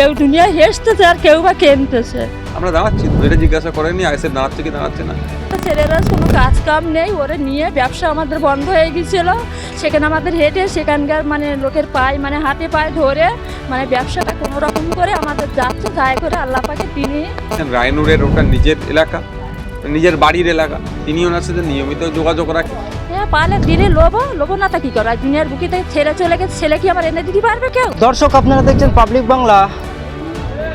কেউ দুনিয়ায় হেসতেছে আর কেউ বা কেনতেছে। আমরা দাঁড়াচ্ছি এটা জিজ্ঞাসা করেনি আইসে দাঁড়াচ্ছে কি দাঁড়াচ্ছে না। ছেলেরা কোনো কাজ কাম নেই ওরে নিয়ে ব্যবসা আমাদের বন্ধ হয়ে গিয়েছিল। সেখানে আমাদের হেঁটে সেখানকার মানে লোকের পায়ে মানে হাতে পায়ে ধরে মানে ব্যবসাটা কোনো রকম করে আমাদের যাচ্ছে যাই করে আল্লাহ পাকে তিনি রায়নুরের ওটা নিজের এলাকা নিজের বাড়ির এলাকা তিনি ওনার সাথে নিয়মিত যোগাযোগ রাখে। হ্যাঁ পালে দিলে লোবো লোবো না তা কি করা? দুনিয়ার বুকে থেকে ছেলে চলে গেছে ছেলে কি আমার এনে দিতে পারবে কেউ? দর্শক আপনারা দেখছেন পাবলিক বাংলা।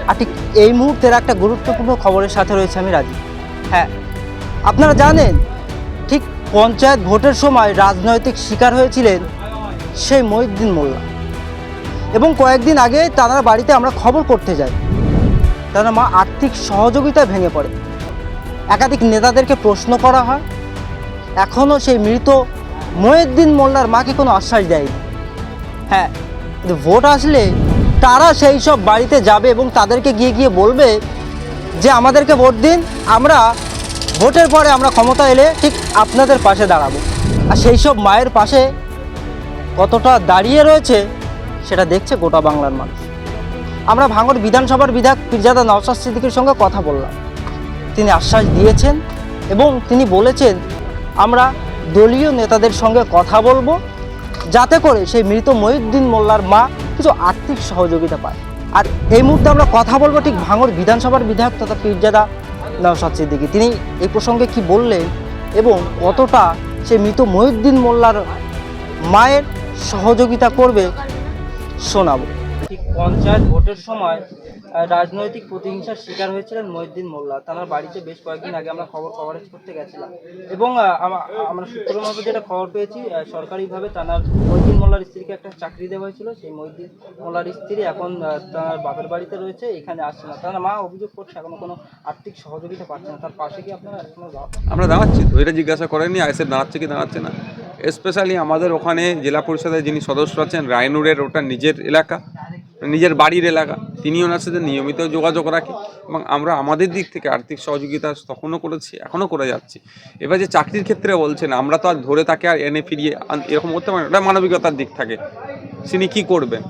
আর ঠিক এই মুহূর্তের একটা গুরুত্বপূর্ণ খবরের সাথে রয়েছে আমি রাজি। হ্যাঁ আপনারা জানেন, ঠিক পঞ্চায়েত ভোটের সময় রাজনৈতিক শিকার হয়েছিলেন সেই মহিউদ্দিন মোল্লা। এবং কয়েকদিন আগে তার বাড়িতে আমরা খবর করতে যাই। তার মা আর্থিক সহযোগিতা ভেঙে পড়ে। একাধিক নেতাদেরকে প্রশ্ন করা হয়, এখনও সেই মৃত মহিউদ্দিন মোল্লার মাকে কোনো আশ্বাস দেয়নি। হ্যাঁ ভোট আসলে তারা সেই সব বাড়িতে যাবে এবং তাদেরকে গিয়ে গিয়ে বলবে যে, আমাদেরকে ভোট দিন, আমরা ভোটের পরে আমরা ক্ষমতা এলে ঠিক আপনাদের পাশে দাঁড়াবো। আর সেই সব মায়ের পাশে কতটা দাঁড়িয়ে রয়েছে, সেটা দেখছে গোটা বাংলার মানুষ। আমরা ভাঙড় বিধানসভার বিধায়ক পিরজাদা নওশাদ সিদ্দিকের সঙ্গে কথা বললাম। তিনি আশ্বাস দিয়েছেন এবং তিনি বলেছেন, আমরা দলীয় নেতাদের সঙ্গে কথা বলব, যাতে করে সেই মৃত মহিউদ্দিন মোল্লার মা কিছু আর্থিক সহযোগিতা পায়। আর এই মুহূর্তে আমরা কথা বলব ঠিক ভাঙর বিধানসভার বিধায়ক তথা পীরজাদা নওশাদ সিদ্দিকি। তিনি এই প্রসঙ্গে কি বললেন এবং কতটা সে মৃত মহিউদ্দিন মোল্লার মায়ের সহযোগিতা করবে শোনাবো। ঠিক পঞ্চায়েত ভোটের সময় রাজনৈতিক প্রতিহিংসার শিকার হয়েছিলেন মহিউদ্দিন মোল্লা। তার বাড়িতে বেশ কয়েকদিন আগে আমরা খবর কভারেজ করতে গেছিলাম। এবং আমরা সূত্রের মধ্যে যেটা খবর পেয়েছি সরকারিভাবে তার মহিউদ্দিন মোল্লার স্ত্রীকে একটা চাকরি দেওয়া হয়েছিল। সেই মহিউদ্দিন মোল্লার স্ত্রী এখন তার বাপের বাড়িতে রয়েছে, এখানে আসছে না। তার মা অভিযোগ করছে, এখনও কোনো আর্থিক সহযোগিতা পাচ্ছে না। তার পাশে কি আপনারা এখনও আমরা দাঁড়াচ্ছি তো, এটা জিজ্ঞাসা করেনি আইসে দাঁড়াচ্ছে কি দাঁড়াচ্ছে না। স্পেশালি আমাদের ওখানে জেলা পরিষদের যিনি সদস্য আছেন, রায়নুরের, ওটা নিজের এলাকা। নিজের বাড়ির এলাকা, তিনি ওনার সাথে নিয়মিত যোগাযোগ রাখে এবং আমরা আমাদের দিক থেকে আর্থিক সহযোগিতা তখনও করেছি, এখনও করে যাচ্ছি। এবার যে চাকরির ক্ষেত্রে বলছেন, আমরা তো আর ধরে তাকে আর এনে ফিরিয়ে এরকম করতে পারি ওটা মানবিকতার দিক থাকে। তিনি কি করবেন?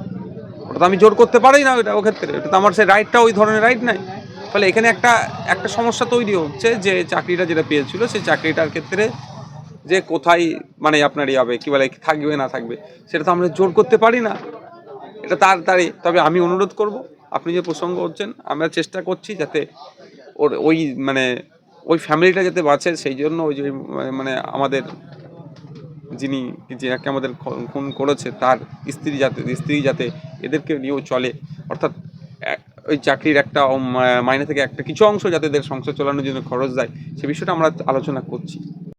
ওটা তো আমি জোর করতে পারি না ওটা ও ক্ষেত্রে এটা তো আমার সেই রাইটটা ওই ধরনের রাইট নাই। ফলে এখানে একটা একটা সমস্যা তৈরি হচ্ছে যে চাকরিটা যেটা পেয়েছিল, সেই চাকরিটার ক্ষেত্রে যে কোথায় মানে আপনার ইয়ে হবে, কী বলে, থাকবে না থাকবে, সেটা তো আমরা জোর করতে পারি না। এটা তাড়াতাড়ি। তবে আমি অনুরোধ করব, আপনি যে প্রসঙ্গ হচ্ছেন আমরা চেষ্টা করছি যাতে ওর ওই মানে ওই ফ্যামিলিটা যাতে বাঁচে, সেই জন্য ওই যে মানে আমাদের যিনি যাকে আমাদের খুন করেছে, তার স্ত্রী যাতে স্ত্রী যাতে এদেরকে নিয়েও চলে। অর্থাৎ ওই চাকরির একটা মাইনে থেকে একটা কিছু অংশ যাতে এদের সংসার চালানোর জন্য খরচ দেয়, সে বিষয়টা আমরা আলোচনা করছি।